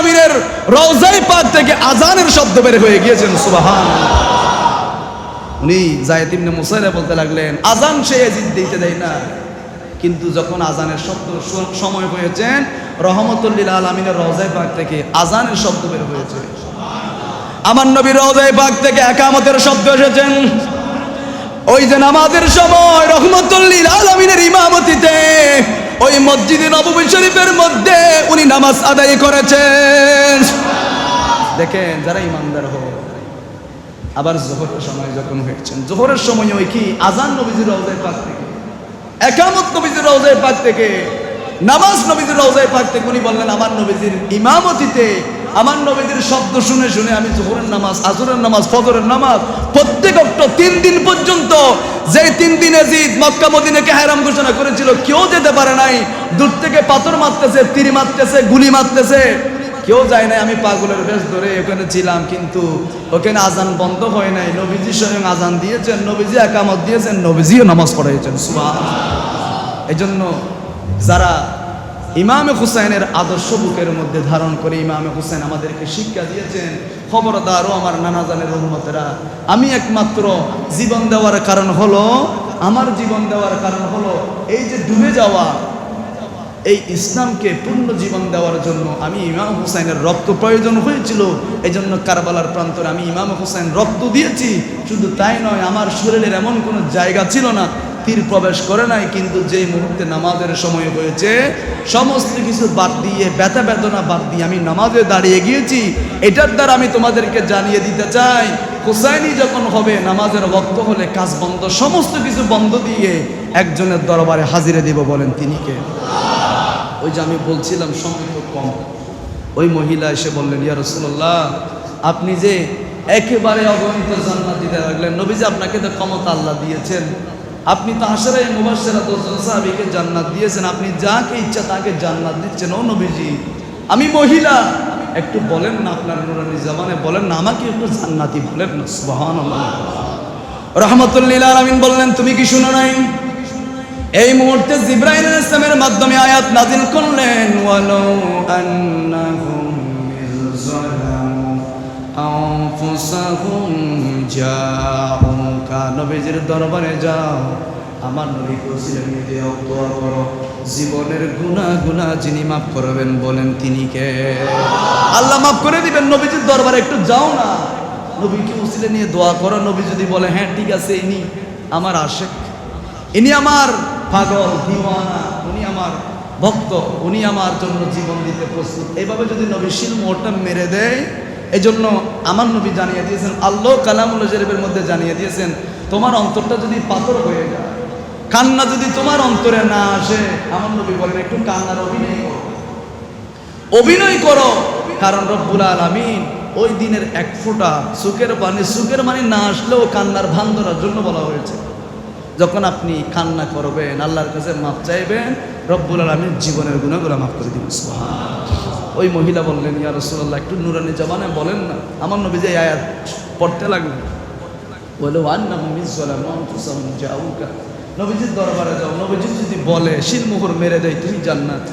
আলমিনের রওজাই পাক থেকে আজানের শব্দ বের হয়ে গিয়েছেন সুবাহান উনি জায়দ ইবনে বলতে লাগলেন, আজান সে এজিদ দিতে দেয় না। কিন্তু যখন আজানের শব্দ সময় হয়েছেন রহমতুল্লিল আলমিনের রওজাই পাক থেকে আজানের শব্দ বের হয়েছে। আমার নবীর রওজাই পাক থেকে একামতের শব্দ এসেছেন ওই যে নামাজের সময় রহমতুল্লিল আলমিনের ইমামতিতে ওই মসজিদে নবমী শরীফের মধ্যে উনি নামাজ আদায় করেছেন। দেখেন, যারা ইমানদার হোক আবার জোহরের সময় যখন হয়েছেন, জোহরের সময় ওই কি? আজান নবীজির রওজায় পাক থেকে, একামত নবীজির রওজায় পাক থেকে, নামাজ নবীজির রওজায় পাক থেকে উনি বললেন, আমার নবীজির ইমামতিতে আমার নবীজির শব্দ শুনে শুনে আমি জোহরের নামাজ, আজরের নামাজ, ফজরের নামাজ প্রত্যেক অক্ট তিন দিন পর্যন্ত যে তিন দিন এজিদ মক্কা, মদিনাকে হারাম ঘোষণা করেছিল, কেউ যেতে পারে নাই। দূর থেকে পাথর মারতেছে, তীর মারতেছে, গুলি মারতেছে। কেউ যায় নাই, আমি পাগলের বেশ ধরে ওখানে ছিলাম, কিন্তু ওখানে আজান বন্ধ হয় নাই। নবীজি স্বয়ং আজান দিয়েছেন, নবীজি একামত দিয়েছেন, নবীজিও নামাজ পড়াইছেন সুবাহ এই জন্য যারা ইমামে হুসাইনের আদর্শ বুকের মধ্যে ধারণ করে ইমামে হুসাইন আমাদেরকে শিক্ষা দিয়েছেন, খবরদার ও আমার নানা জানের রহমতেরা আমি একমাত্র জীবন দেওয়ার কারণ হলো, আমার জীবন দেওয়ার কারণ হলো এই যে ডুবে যাওয়া, এই ইসলামকে পূর্ণ জীবন দেওয়ার জন্য আমি ইমাম হুসাইনের রক্ত প্রয়োজন হয়েছিল। এই জন্য কারবালার প্রান্তরে আমি ইমাম হুসাইন রক্ত দিয়েছি। শুধু তাই নয়, আমার শরীরের এমন কোনো জায়গা ছিল না তীর প্রবেশ করে নাই, কিন্তু যেই মুহূর্তে নামাজের সময় হয়েছে, সমস্ত কিছু বাদ দিয়ে, ব্যথা বেদনা বাদ দিয়ে আমি নামাজে দাঁড়িয়ে গিয়েছি। এটার দ্বারা আমি তোমাদেরকে জানিয়ে দিতে চাই, হুসাইনি যখন হবে, নামাজের বক্ত হলে কাজ বন্ধ, সমস্ত কিছু বন্ধ দিয়ে একজনের দরবারে হাজিরে দিব বলেন তিনি কে? ওই যে আমি বলছিলাম সময় খুব কম। ওই মহিলা এসে বললেন, ইয়া রসুল্লাহ আপনি যে একেবারে অগণিত জান্নাত দিতে লাগলেন, নবীজি আপনাকে তো ক্ষমতা আল্লাহ দিয়েছেন। আপনি তো আশারাই মুবাসেরা দশজন সাহাবিকে জান্নাত দিয়েছেন, আপনি যাকে ইচ্ছা তাকে জান্নাত দিচ্ছেন, ও নবীজি। আমি মহিলা, একটু বলেন না আপনার নুরানি জামানে, বলেন না, আমাকে একটু জান্নাতি বলেন না সুবহান রহমতুল্লিল আলমিন বললেন, তুমি কি শুনো নাই? এই মুহূর্তে জিব্রাইল ইসলামের মাধ্যমে আয়াত নাজিল করলেন, ওয়ালাউ আন্নাহুম ইযলামু নবীজির দরবারে যাও আমার নবী নিয়ে দেও দোয়া করো জীবনের গুনাহ গুনাহ যিনি মাফ করবেন বলেন তিনি কে আল্লাহ মাফ করে দিবেন, নবীজির দরবারে একটু যাও না। নবীকে উসিলে নিয়ে দোয়া করো, নবী যদি বলে হ্যাঁ ঠিক আছে, ইনি আমার আশেক, ইনি আমার পাগল, দিওয়ানা, উনি আমার ভক্ত, উনি আমার জন্য জীবন দিতে প্রস্তুত। এইভাবে যদি নবী শিল মোহরটা মেরে দেয় এই জন্য আমার নবী জানিয়ে দিয়েছেন, আল্লাহ কালামুল জেরেবের মধ্যে জানিয়ে দিয়েছেন, তোমার অন্তরটা যদি পাথর হয়ে যায়, কান্না যদি তোমার অন্তরে না আসে, আমার নবী বলেন, একটু কান্নার অভিনয় করো অভিনয় করো, কারণ রব্বুল আলামিন ওই দিনের এক ফোঁটা সুখের পানি সুখের পানি না আসলেও কান্নার ভান ধরার জন্য বলা হয়েছে যখন আপনি কান্না করবেন, আল্লাহর কাছে মাপ চাইবেন, রব্বুল আলমীর জীবনের গুণাগুলো মাফ করে দিবেন। ওই মহিলা বললেন, ইয়া রসুল্লাহ একটু নুরানি জবানে বলেন না, আমার নবী যে আয়াত পড়তে লাগলেন বলে মিসলাম যাউকা নবীজির দরবারে যাও, নবীজি যদি বলে শিলমোহর মেরে দেয় তুমি জান্নাত।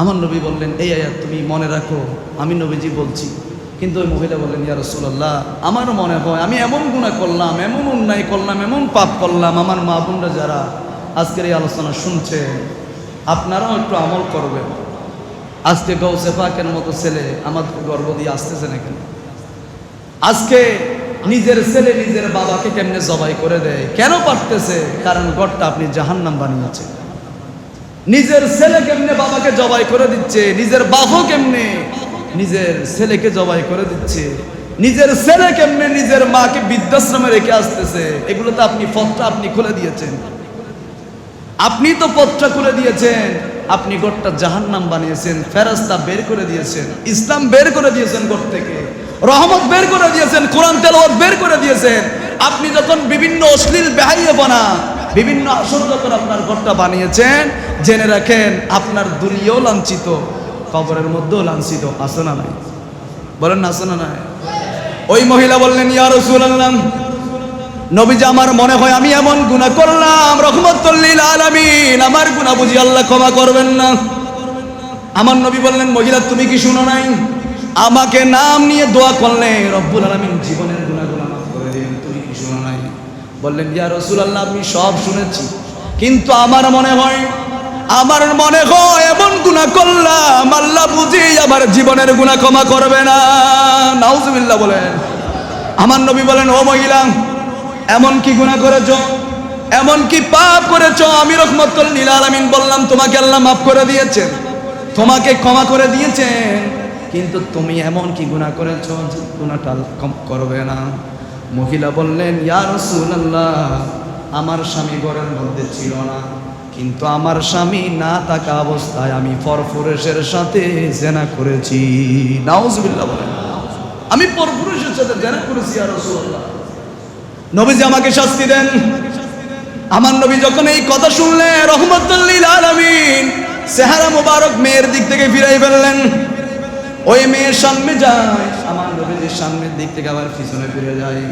আমার নবী বললেন, এই আয়াত তুমি মনে রাখো, আমি নবীজি বলছি। কিন্তু ওই মহিলা বললেন, ইয়া রসুল্লাহ আমারও মনে হয়, আমি এমন গুণা করলাম, এমন অন্যায় করলাম, এমন পাপ করলাম, আমার মা বোনরা যারা আজকের এই আলোচনা শুনছে আপনারাও একটু আমল করবেন। আজকে গৌসে পাকের মতো ছেলে আমাদের গর্ব দিয়ে আসতেছে না কেন? আজকে নিজের ছেলে নিজের বাবাকে কেমনে জবাই করে দেয়? কেন পারতেছে? কারণ গড়টা আপনি জাহান্নাম বানিয়েছেন নিজের ছেলে কেমনে বাবাকে জবাই করে দিচ্ছে? নিজের বাবু কেমনে নিজের ছেলেকে জবাই করে দিচ্ছে? নিজের ছেলে কেমনে নিজের মাকে বৃদ্ধাশ্রমে রেখে আসতেছে? এগুলো তো আপনি পথটা আপনি খুলে দিয়েছেন। আপনি তো পথটা খুলে দিয়েছেন। আপনি গোটটা জাহান্নাম বানিয়েছেন ফেরাস্তা বের করে দিয়েছেন, ইসলাম বের করে দিয়েছেন গোট থেকে, রহমত বের করে দিয়েছেন, কোরআন তেলাওয়াত বের করে দিয়েছেন। আপনি যখন বিভিন্ন অশ্লীল বেহাইয়ে বানা বিভিন্ন আসর যখন আপনার ঘরটা বানিয়েছেন, জেনে রাখেন আপনার দুনিয়াও লাঞ্ছিত, কবরের মধ্যেও লাঞ্ছিত আসো না নাই? বলেন না আসো না নাই? ওই মহিলা বললেন, ইয়া রাসূলুল্লাহ নবীজি আমার মনে হয় আমি এমন গুণা করলাম রহমতুল্লিল আলামিন। আমার গুনাহ বুঝি আল্লাহ ক্ষমা করবেন না। আমার নবী বললেন, মহিলা, তুমি কি শুনো নাই? আমাকে নাম নিয়ে দোয়া করলে রব্বুল আলমিন জীবনের করে তুমি কি শুনো নাই? বললেন, ইয়া রসুল আল্লাহ আমি সব শুনেছি। কিন্তু আমার মনে হয়, আমার মনে হয় এমন গুণা করলাম, আল্লাহ বুঝি আমার জীবনের গুণা ক্ষমা করবে না। নাউজুবিল্লাহ বলেন। আমার নবী বলেন, ও মহিলা এমন কি গুণা করেছ এমন কি পাপ করেছ। আমি রহমতুল নীল আলামিন বললাম, তোমাকে আল্লাহ মাফ করে দিয়েছেন, তোমাকে ক্ষমা করে দিয়েছেন। কিন্তু তুমি এমন কি গুণা করেছ যে গুণাটা করবে না। মহিলা বললেন ইয়ার রাসূলুল্লাহ, আমার স্বামী ঘরের মধ্যে ছিল না। কিন্তু আমার স্বামী না থাকা অবস্থায় আমি ফরফুরেশের সাথে জেনা করেছি। নাউজুবিল্লাহ বলেন। আমি পরপুরুষের সাথে জেনা করেছি আর রাসূলুল্লাহ। নবীজি আমাকে শাস্তি দেন। আমার নবী যখন এই কথা শুনলেন, রহমতুল্লিল সেহারা মোবারক মেয়ের দিক থেকে ফিরাই ফেললেন। ওই মেয়ের সামনে যায়, আমার নবীজির সামনের দিক থেকে আবার পিছনে ফিরে যায়।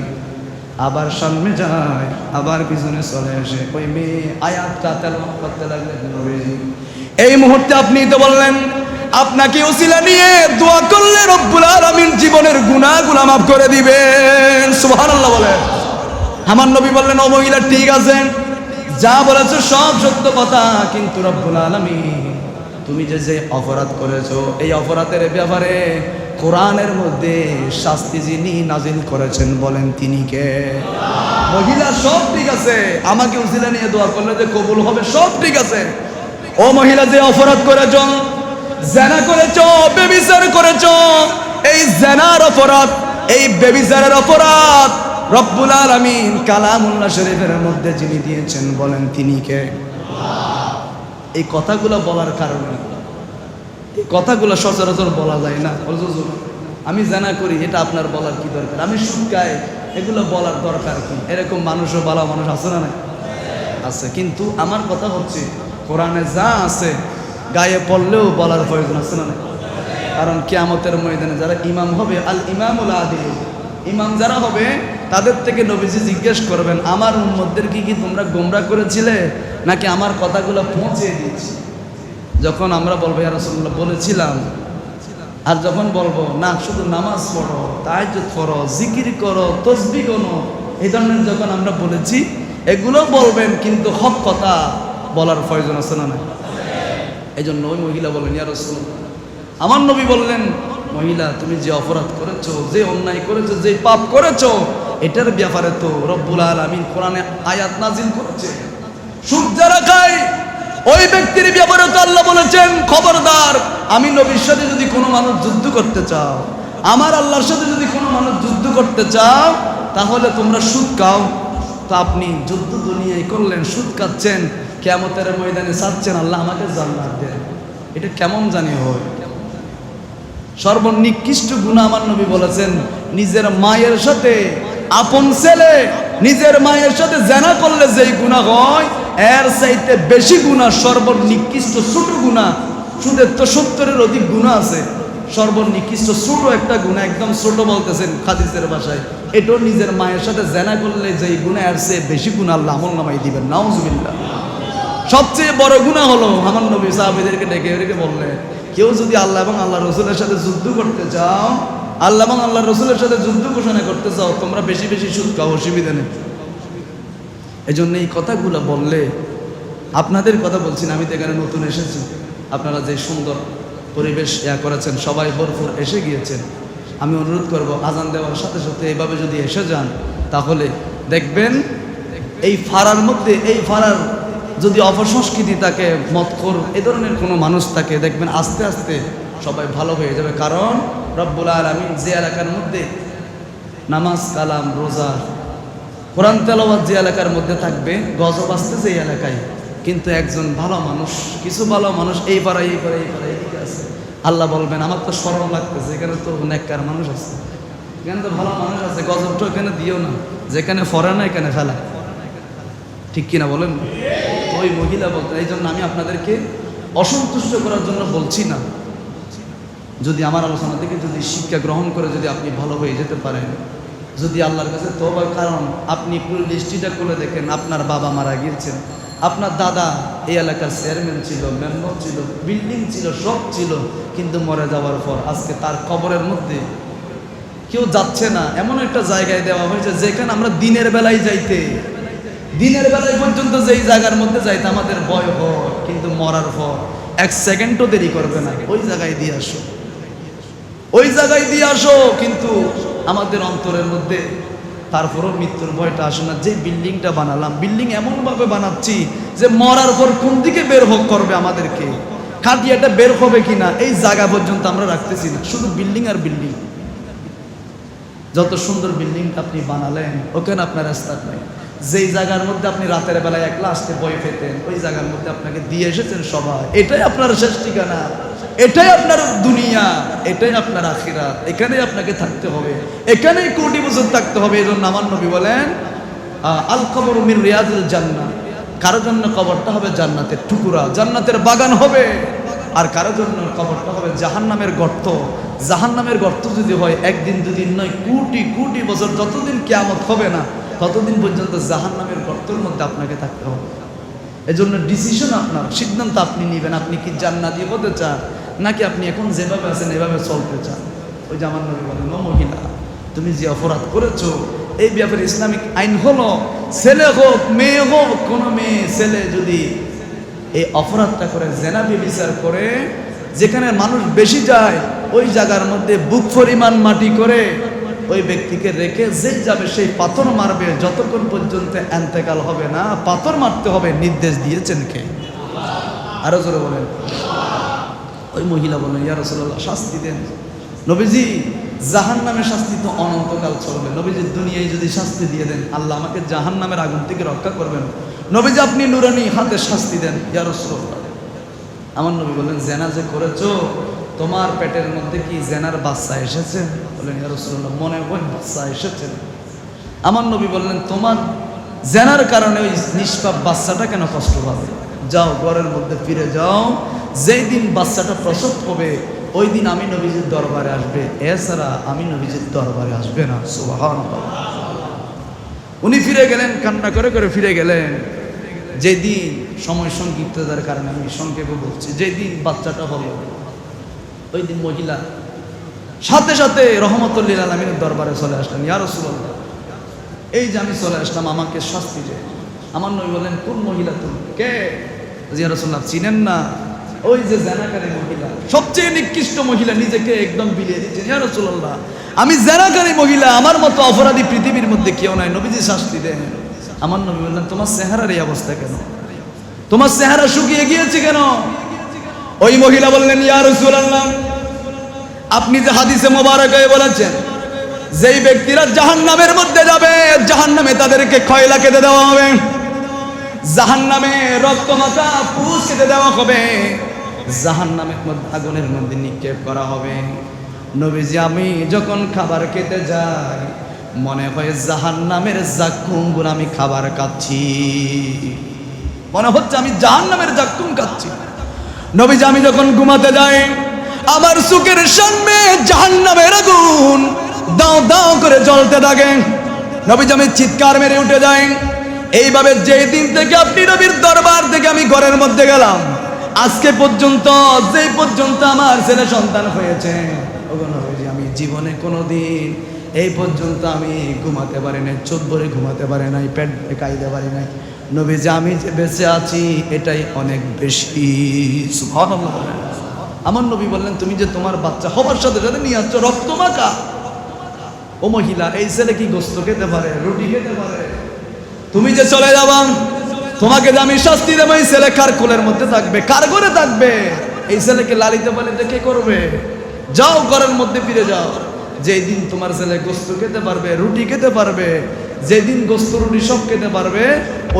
আবার সামনে যায়, আবার পিছনে চলে আসে। ওই মেয়ে আয়াতটা তেলাওয়াত করতে লাগলেন নবীজি। এই মুহূর্তে আপনি তো বললেন, আপনাকে উসিলা নিয়ে দোয়া করলে রব্বুল আলামিন জীবনের গুনাহগুলো মাফ করে দিবেন। সুবহানাল্লাহ বলেন। আমার নবী বললেন, ও মহিলা, ঠিক আছে। যা বলেছ সব সত্য কথা, কিন্তু রব্বুল আলামিন, তুমি যে যে অপরাধ করেছ, এই অপরাধের ব্যাপারে কোরআনের মধ্যে শাস্তি যিনি নাজিল করেছেন, বলেন তিনি কে? মহিলা, সব ঠিক আছে। আমাকে উসিলা নিয়ে দোয়া করলে যে কবুল হবে, সব ঠিক আছে। ও মহিলা, যে অপরাধ করেছ, জেনা করেছ, বেবিচার করেছ, এই জেনার অপরাধ, এই বেবিচারের অপরাধ রব্বুল আলামিন কালামুল্লাহ শরীফের মধ্যে যিনি দিয়েছেন, বলেন তিনি কে? এই কথাগুলো বলার কারণে এই কথাগুলো সচরাচর বলা যায় না। আমি জানা করি, এটা আপনার বলার কি দরকার? আমি শুকাই, এগুলো বলার দরকার কি? এরকম মানুষও বলা মানুষ আছে না আছে। কিন্তু আমার কথা হচ্ছে, কোরআনে যা আছে, গায়ে পড়লেও বলার প্রয়োজন আছে না কারণ কিয়ামতের ময়দানে যারা ইমাম হবে, আল ইমামুল আদিল। ইমাম যারা হবে, তাদের থেকে নবীজি জিজ্ঞেস করবেন, আমার উম্মতদের কি কি তোমরা গোমরা করেছিলে? নাকি আমার কথাগুলো পৌঁছে দিয়েছি? যখন আমরা বলব, ইয়া রাসূলুল্লাহ, বলেছিলাম। আর যখন বলব, না, শুধু নামাজ পড়ো, তাহাজ্জুদ করো জিকির করো, তসবি করো এই ধরনের যখন আমরা বলেছি, এগুলো বলবেন, কিন্তু হক কথা বলার প্রয়োজন আছে না এই জন্য ওই মহিলা বলেন ইয়া রাসূলুল্লাহ, আমার নবী বললেন মহিলা, তুমি যে অপরাধ করেছ, যে অন্যায় করেছ, যে পাপ করেছ, এটার ব্যাপারে তো রব্বুল আলামিন কোরআনে আয়াত নাজিল করেছে। সুদ যারা খায় ওই ব্যক্তির ব্যাপারে তো আল্লাহ বলেছেন, খবরদার, আমি নবীর সাথে যদি কোনো মানুষ যুদ্ধ করতে চাও, আমার আল্লাহর সাথে যদি কোনো মানুষ যুদ্ধ করতে চাও, তাহলে তোমরা সুদ খাও। তো আপনি যুদ্ধ দুনিয়ায় করলেন, সুদ খাচ্ছেন কেমতের ময়দানে চাচ্ছেন আল্লাহ আমাকে জান্নাত দেন। এটা কেমন জানি হয়? সর্বনিকৃষ্ট গুণ আমার নবী বলেছেন, নিজের মায়ের সাথে আপন ছেলে, নিজের মায়ের সাথে জেনা করলে যেই গুণা হয়, এর চাইতে বেশি গুণা সর্বনিকৃষ্ট ছোট গুণা সুদের তো সত্তরের অধিক গুণা আছে। সর্বনিকৃষ্ট ছোট একটা গুণা, একদম ছোট বলতেছেন খাদিসের ভাষায়। এটাও নিজের মায়ের সাথে জেনা করলে যেই গুণা, এর চেয়ে বেশি গুণা আল্লাহ আমল নামাই দিবেন। নাউজুবিল্লাহ। সবচেয়ে বড় গুণা হলো, আমার নবী সাহাবিদেরকে ডেকে বললেন কেউ যদি আল্লাহ এবং আল্লাহ রসুলের সাথে যুদ্ধ করতে চাও, আল্লাহ এবং আল্লাহ রসুলের সাথে যুদ্ধ ঘোষণা করতে চাও, তোমরা বেশি বেশি সুদ খাও, অসুবিধা নেই। এই জন্য এই কথাগুলো বললে আপনাদের কথা বলছি না, আমি তো এখানে নতুন এসেছি। আপনারা যে সুন্দর পরিবেশ ইয়া করেছেন, সবাই ভরপুর এসে গিয়েছেন। আমি অনুরোধ করব, আজান দেওয়ার সাথে সাথে এইভাবে যদি এসে যান, তাহলে দেখবেন এই ফাড়ার মধ্যে, এই ফাড়ার যদি অপসংস্কৃতি থাকে মতখোর এ ধরনের কোনো মানুষ থাকে দেখবেন আস্তে আস্তে সবাই ভালো হয়ে যাবে। কারণ রব্বুল আলমিন যে এলাকার মধ্যে নামাজ, কালাম, রোজা, কোরআন তেলাওয়াত যে এলাকার মধ্যে থাকবে, গজব আসতেছে এই এলাকায়। কিন্তু একজন ভালো মানুষ, কিছু ভালো মানুষ এই পাড়ায় এই পাড়ায় এই পাড়ায় এদিকে আছে আল্লাহ বলবেন, আমার তো সরম লাগতেছে, এখানে তো নেককার মানুষ আছে। এখানে তো ভালো মানুষ আছে, গজবটা এখানে দিও না। যেখানে ফরে না, এখানে ফেলা। ঠিক কিনা বলেন? ওই মহিলা বলতে, এই জন্য আমি আপনাদেরকে অসন্তুষ্ট করার জন্য বলছি না। যদি আমার আলোচনা থেকে যদি শিক্ষা গ্রহণ করে যদি আপনি ভালো হয়ে যেতে পারেন, যদি আল্লাহর কাছে তোবার কারণ আপনি পুরো লিস্টিটা করে দেখেন, আপনার বাবা মারা গিয়েছেন, আপনার দাদা এই এলাকার চেয়ারম্যান ছিল, মেম্বার ছিল, বিল্ডিং ছিল, সব ছিল, কিন্তু মরে যাওয়ার পর আজকে তার কবরের মধ্যে কেউ যাচ্ছে না। এমন একটা জায়গায় দেওয়া হয়েছে যেখানে আমরা দিনের বেলায় যাইতে দিনের বেলায় পর্যন্ত যেই জায়গার মধ্যে যাইতে আমাদের ভয় হয়, কিন্তু মরার পর এক সেকেন্ডও দেরি করবে না। ওই জায়গায় দিয়ে আসো। ওই জায়গায় দিয়ে আসো, কিন্তু আমাদের অন্তরের মধ্যে তারপরও মৃত্যুর ভয়টা আসে না। যে বিল্ডিংটা বানালাম, বিল্ডিং এমনভাবে বানাচ্ছি যে মরার পর কোন দিকে বের হোক করবে আমাদেরকে। খাটিয়াটা বের হবে কিনা, এই জায়গা পর্যন্ত আমরা রাখতেছি না। শুধু বিল্ডিং আর বিল্ডিং। যত সুন্দর বিল্ডিংটা আপনি বানালেন, ওখানে আপনার রাস্তা নাই। যেই জায়গার মধ্যে আপনি রাতের বেলায় একলা আসতে বই পেতেন, ওই জায়গার মধ্যে আপনাকে দিয়ে এসেছেন সবাই। এটাই আপনার শেষ ঠিকানা। এটাই আপনার দুনিয়া। এটাই আপনার আখিরাত। এখানেই আপনাকে থাকতে হবে। এখানেই কোটি বছর থাকতে হবে এই জন্য আমার নবী বলেন আল কবর মির রিয়াজুল জান্নাত কারও জন্য কবরটা হবে জান্নাতের টুকুরা, জান্নাতের বাগান হবে। আর কারও জন্য কবরটা হবে জাহান্নামের গর্ত। জাহান্নামের গর্ত যদি হয়, একদিন দুদিন নয়, কোটি কোটি বছর, যতদিন কেয়ামত হবে না ততদিন পর্যন্ত জাহান্নামের গর্তর মধ্যে আপনাকে থাকতে হবে? এজন্য ডিসিশন আপনার, সিদ্ধান্ত আপনি নেবেন, আপনি কি জান্নাতি হতে চান, নাকি আপনি এখন যেভাবে আছেন, এভাবে চলতে চান? ওই যে আমার নবী বলেন "ও মহিলা, তুমি যে অপরাধ করেছ, এই ব্যাপারে ইসলামিক আইন হলো, ছেলে হোক, মেয়ে হোক, কোনো মেয়ে, ছেলে যদি এই অপরাধটা করে জেনাবি বিচার করে, যেখানে মানুষ বেশি যায়, ওই জায়গার মধ্যে বুক পরিমাণ মাটি করে ওই ব্যক্তিকে রেখে যেই যাবে, সেই পাথর মারবে। যতক্ষণ পর্যন্ত এন্তেকাল হবে না, পাথর মারতে হবে, নির্দেশ দিয়েছেন কে? আরও জোরে বলেন। ওই মহিলা বলেন ইয়া রসুল্লাহ শাস্তি দেন। নবীজি জাহান নামের শাস্তি তো অনন্তকাল চলবে। নবীজি, দুনিয়ায় যদি শাস্তি দিয়ে দেন, আল্লাহ আমাকে জাহান নামের আগুন থেকে রক্ষা করবেন। নবীজি, আপনি নুরানি হাতে শাস্তি দেন, ইয়া আমার নবী বললেন, জেনা যে করেছ, তোমার পেটের মধ্যে কি জেনার বাচ্চা এসেছে? বললেন, ইয়া রসুল্লাহ মনে হয় বাচ্চা এসেছে আমার নবী বললেন, তোমার জেনার কারণে ওই নিষ্পাপ বাচ্চাটা কেন কষ্ট পাবে? যাও, ঘরের মধ্যে ফিরে যাও। যেই দিন বাচ্চাটা প্রসব হবে ওই দিন আমি নবীজির দরবারে আসবে। এছাড়া আমি নবীজির দরবারে আসবে না। সুবাহান উনি ফিরে গেলেন, কান্না করে করে ফিরে গেলেন। যেদিন সময় সংক্ষিপ্ততার কারণে আমি সংক্ষেপে বলছি যেদিন বাচ্চাটা হলো ওই দিন মহিলা সাথে সাথে রহমতুল্লিল আলমিনের দরবারে চলে আসলেন, ইয়া রসুল্লাহ এই যে আমি চলে আসলাম, আমাকে শাস্তি যে আমার নবী বললেন, কোন মহিলা তুমি? কে? জিয়া রসুল্লাহ চিনেন না? ওই যে জেনাকারী মহিলা। সবচেয়ে নিকৃষ্ট মহিলা নিজেকে একদম বিলিয়ে দিচ্ছেন। ইয়া আমি জেনাকারী মহিলা, আমার মতো অপরাধী পৃথিবীর মধ্যে কেউ নাই, নবীজি শাস্তি দেন। আমার নবী বললেন, তোমার চেহারার এই অবস্থা কেন? তোমার চেহারা শুকিয়ে গিয়েছে কেন? ওই মহিলা বললেন, ইয়া রসুল্লাহ আপনি যে হাদিসে মোবারকে বলেছেন, যেই ব্যক্তিরা জাহান নামের মধ্যে যাবে জাহান নামে তাদেরকে খয়লা খেতে দেওয়া হবে। জাহান নামে রক্ত মাথা পুষ খেতে দেওয়া হবে। জাহান নামের মধ্যে আগুনের মধ্যে নিক্ষেপ করা হবে। নবীজি, আমি যখন খাবার খেতে যাই, মনে হয় জাহান নামের জাকুমগুলো আমি খাবার খাচ্ছি মনে হচ্ছে আমি জাহান নামের জাকুম খাচ্ছি নবীজি, আমি যখন ঘুমাতে যাই আমার সুখের সামনে জাহান্নামের আগুন। দাও দাও করে জ্বলতে থাকে। নবীজি আমি চিৎকার মেরে উঠে যায় এইভাবে যেই দিন থেকে আপনি নবীর দরবার থেকে আমি ঘরের মধ্যে গেলাম, আজকে পর্যন্ত, যেই পর্যন্ত আমার ছেলে সন্তান হয়েছে আমি জীবনে কোনো দিন এই পর্যন্ত আমি ঘুমাতে পারি নাই, চোখ ভরে ঘুমাতে পারি নাই, পেট খাইতে পারি নাই। নবীজি, আমি যে বেঁচে আছি, এটাই অনেক বেশি। আমার নবী বললেন, তুমি যে তোমার বাচ্চা হবার সাথে সাথে নিয়ে আসছো, রক্ত মাখা? ও মহিলা, এই ছেলে কি গোস্ত খেতে পারে, রুটি খেতে পারে? তুমি যে চলে যাবা, তোমাকে যে আমি শাস্তি দেবো, এই ছেলে কার কোলের মধ্যে থাকবে, কার ঘরে থাকবে? এই ছেলেকে লালিতে পালিতে কে করবে? যাও, ঘরের মধ্যে ফিরে যাও। যেই দিন তোমার ছেলে গোস্ত খেতে পারবে, রুটি খেতে পারবে, যেদিন গোস্ত, রুটি সব খেতে পারবে,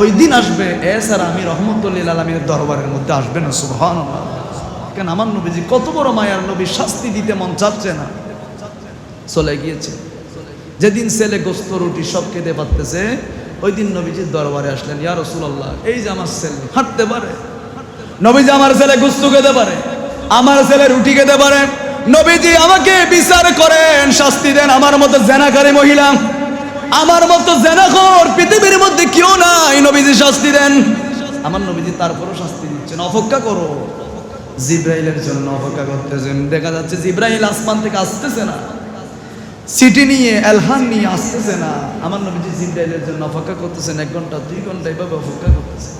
ওই দিন আসবে। এ স্যার আমি রহমতুল্লিল আলমীর দরবারের মধ্যে আসবে না সুবহান কেন আমার নবীজি কত বড় মায়ার নবী, শাস্তি দিতে মন চাচ্ছে না। চলে গিয়েছে। যেদিন ছেলে গোস্ত, রুটি সব খেতে পারতেছে ওই দিন নবীজির দরবারে আসলেন, ইয়া রসুল্লাহ এই যে আমার ছেলে, হাঁটতে পারে? নবীজি, আমার ছেলে গোস্ত খেতে পারে, আমার ছেলে রুটি খেতে পারে। নবীজি, আমাকে বিচার করেন, শাস্তি দেন, আমার মতো জেনাকারী মহিলা, আমার মতো জেনাখর পৃথিবীর মধ্যে কেউ নাই, নবীজি, শাস্তি দেন। আমার নবীজি তারপরও শাস্তি দিচ্ছেন, অপেক্ষা করো। জিব্রাইলের জন্য অপেক্ষা করতেছেন। দেখা যাচ্ছে জিব্রাইল আসমান থেকে আসতেছে না। সিটি নিয়ে এলহান নিয়ে আসতেছে না। আমার নবীজি জিব্রাইলের জন্য অপেক্ষা করতেছেন এক ঘণ্টা, দুই ঘণ্টা এইভাবে অপেক্ষা করতেছে।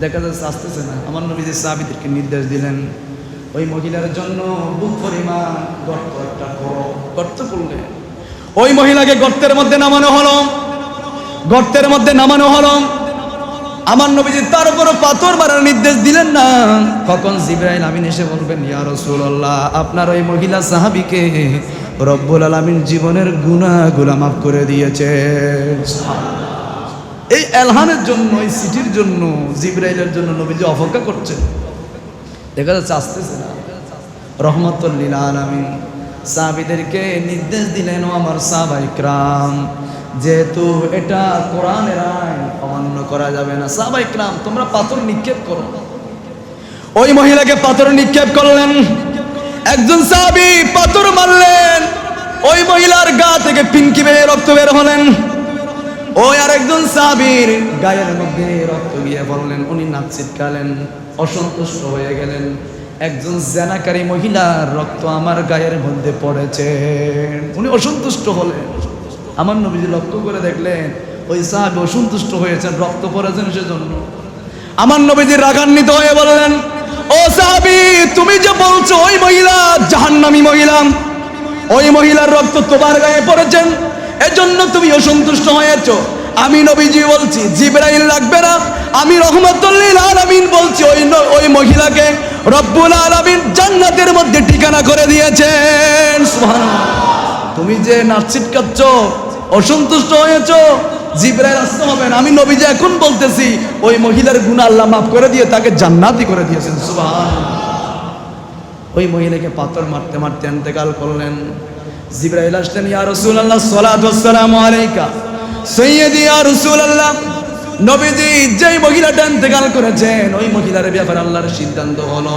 দেখা যাচ্ছে আসতেছে না। আমার নবীজি সাহাবিদেরকে নির্দেশ দিলেন, ওই মহিলার জন্য বুক পরিমাণ গর্ত একটা করো। গর্ত করলে? ওই মহিলাকে গর্তের মধ্যে নামানো হলো। গর্তের মধ্যে নামানো হলো। আমার নবীজি তার উপর পাথর মারার নির্দেশ দিলেন না। কখন জিব্রাইল আমিন এসে বলবেন, ইয়া রাসূলুল্লাহ, আপনার ওই মহিলা সাহাবীকে রব্বুল আলামিন জীবনের গুনাহগুলো মাফ করে দিয়েছে। এই এলহানের জন্য, এই সিটির জন্য, জিব্রাইলের জন্য নবীজি অপেক্ষা করছেন। দেখা যাচ্ছে আসতেছে না। রহমতুল্লিল আলামিন, সাহাবিদেরকে নির্দেশ দিলেন, ও আমার সাহাবাই ক্রাম যেহেতু এটা কোরআনের আইন, অমান্য করা যাবে না। সাহাবাই ক্রাম, তোমরা পাথর নিক্ষেপ করো। ওই মহিলাকে পাথর নিক্ষেপ করলেন। একজন সাহাবি পাথর মারলেন। ওই মহিলার গা থেকে পিঙ্কি বেয়ে রক্ত বের হলেন। ওই আরেকজন সাহাবীর গায়ের মধ্যে রক্ত গিয়ে বললেন উনি নাচ চিৎকালেন অসন্তুষ্ট হয়ে গেলেন। একজন জেনাকারী মহিলার রক্ত আমার গায়ের মধ্যে পড়েছে। উনি অসন্তুষ্ট হলেন। আমার নবীজি লক্ষ্য করে দেখলেন, ওই সাহাবি অসন্তুষ্ট হয়েছেন, রক্ত পড়েছেন সেজন্য। আমার নবীজি রাগান্বিত হয়ে বললেন, ও সাহাবি, তুমি যে বলছো ওই মহিলা জাহান্নামী মহিলা, ওই মহিলার রক্ত তোমার গায়ে পড়েছেন, এজন্য তুমি অসন্তুষ্ট হয়েছ। আমি নবীজি বলছি, জিব্রাইল লাগবে না, আমি রহমতুল্লিল আলামিন বলছি, ওই ওই মহিলাকে রব্বুল আলামিন জান্নাতের মধ্যে ঠিকানা করে দিয়েছেন। তুমি যে নাচিট কাচ্ছ অসন্তুষ্ট হয়েছ? জিব্রাইল আসতে হবে না। আমি নবীজি এখন বলতেছি, ওই মহিলার গুনাহ আল্লাহ মাফ করে দিয়ে তাকে জান্নাতি করে দিয়েছেন। সুবহানাল্লাহ। ওই মহিলাকে পাথর মারতে মারতে ইন্তেকাল করলেন। জিব্রাইল আসলেন, ইয়া রাসূলুল্লাহ সাল্লাতু ওয়াসসালামু আলাইকা। সাইয়্যিদি ইয়া রাসূলুল্লাহ, নবীজি, যেই মহিলাটা ইন্তেকাল করেছেন, ওই মহিলার ব্যাপারে আল্লাহর সিদ্ধান্ত হলো।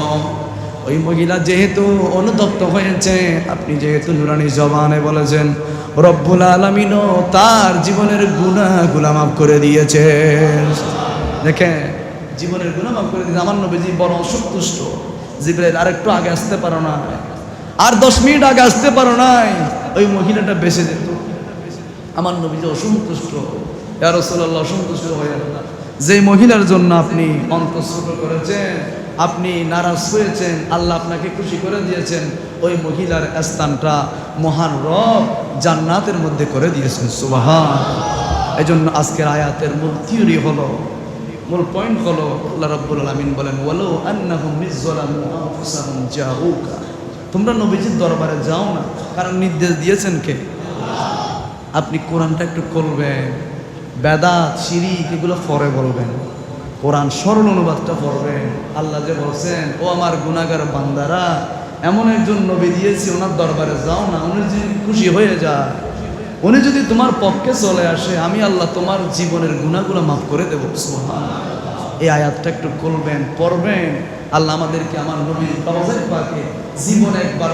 ওই মহিলা যেহেতু অনুতপ্ত হয়েছে, আপনি যেহেতু নুরানি জবানে বলেছেন, রব্বুল আলামিনও তার জীবনের গুনাহগুলো মাফ করে দিয়েছে। দেখেন, জীবনের গুনাহ মাফ করে দিয়েছে। আমার নবীজি বড় অসন্তুষ্ট। জিব্রাইল আর একটু আগে আসতে পারো না। আর দশ মিনিট আগে আসতে পারো নাই। ওই মহিলাটা বেঁচে যেত। আমার নবী যে অসন্তুষ্ট। ইয়া অসন্তুষ্ট হয়ে যে মহিলার জন্য আপনি অন্তঃস্ফুট করেছেন আপনি নারাজ হয়েছেন, আল্লাহ আপনাকে খুশি করে দিয়েছেন। ওই মহিলার স্থানটা মহান রব জান্নাতের মধ্যে করে দিয়েছেন সুবাহান এই জন্য আজকের আয়াতের মূল থিওরি হলো, মূল পয়েন্ট হলো, আল্লাহ রাব্বুল আলামিন বলেন জাউকা। তোমরা নবীজির দরবারে যাও না, কারণ নির্দেশ দিয়েছেন কে? আপনি কোরআনটা একটু করবেন বেদা শিরিক এগুলো পরে বলবেন। কোরআন সরল অনুবাদটা পড়বেন। আল্লাহ যে বলছেন, ও আমার গুনাগার বান্দারা, এমন একজন নবী দিয়েছি, ওনার দরবারে যাও না, উনি যদি খুশি হয়ে যায়, উনি যদি তোমার পক্ষে চলে আসে, আমি আল্লাহ তোমার জীবনের গুণাগুলো মাফ করে দেবো। এই আয়াতটা একটু করবেন পড়বেন। আল্লাহ আমাদেরকে, আমার নবী পাকে জীবনে একবার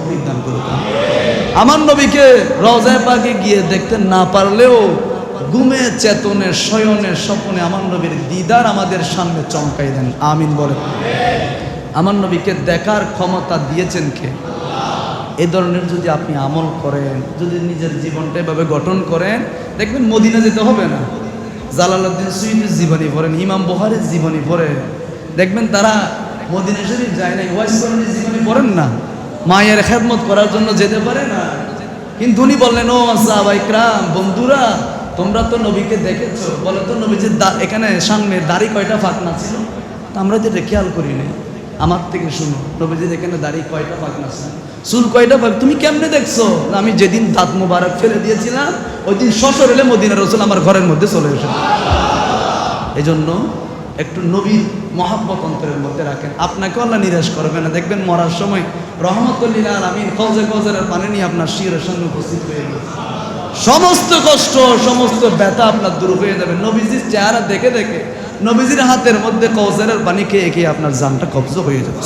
অভিজ্ঞান করুন আমার নবীকে রওজায় পাকে গিয়ে দেখতে না পারলেও ঘুমে, চেতনে, শয়নে, স্বপ্নে আমার নবীর দিদার আমাদের সামনে চমকাই দেন। আমিন বলে। আমার নবীকে দেখার ক্ষমতা দিয়েছেন কে? এ ধরনের যদি আপনি আমল করেন, যদি নিজের জীবনটা এভাবে গঠন করেন, দেখবেন মদিনা যেতে হবে না। জালালউদ্দিন সুইদের জীবনী পড়েন, ইমাম বহারের জীবনী পড়েন। দেখবেন তারা মদিনা শরীফ যায় নাই, ওয়াইস করণীর জীবনী পড়েন না। মায়ের খেদমত করার জন্য যেতে পারে না। কিন্তু উনি বললেন, ও সাহাবাই ক্রাম বন্ধুরা তোমরা তো নবীকে দেখেছ, বলে তো নবী যে দা- এখানে সামনে দাড়ি কয়টা ফাঁকনা ছিল? আমরা যেটা খেয়াল করি না আমার থেকে শুনো, নবীজির এখানে দাঁড়িয়ে কয়টা ফাঁকনা ছিল? চুল কয়টা ফাঁক তুমি কেমনে দেখছ? আমি যেদিন দাঁত মোবারক ফেলে দিয়েছিলাম, ওই দিন শ্বশুর এলে মদিনা রসুল আমার ঘরের মধ্যে চলে এসে এই জন্য একটু নবীর মহাব্বত অন্তরের মধ্যে রাখেন। আপনাকে আল্লাহ নিরাশ করবে না। দেখবেন মরার সময় রহমতুল্লিল আমিন কজে কজের পানি নিয়ে আপনার শিরের সঙ্গে উপস্থিত হয়ে গেছে। সমস্ত কষ্ট, সমস্ত ব্যথা আপনার দূর হয়ে যাবে। নবীজির চেহারা দেখে দেখে, নবীজির হাতের মধ্যে কৌসারের পানি খেয়ে খেয়ে আপনার জানটা কবজ হয়ে যাবে।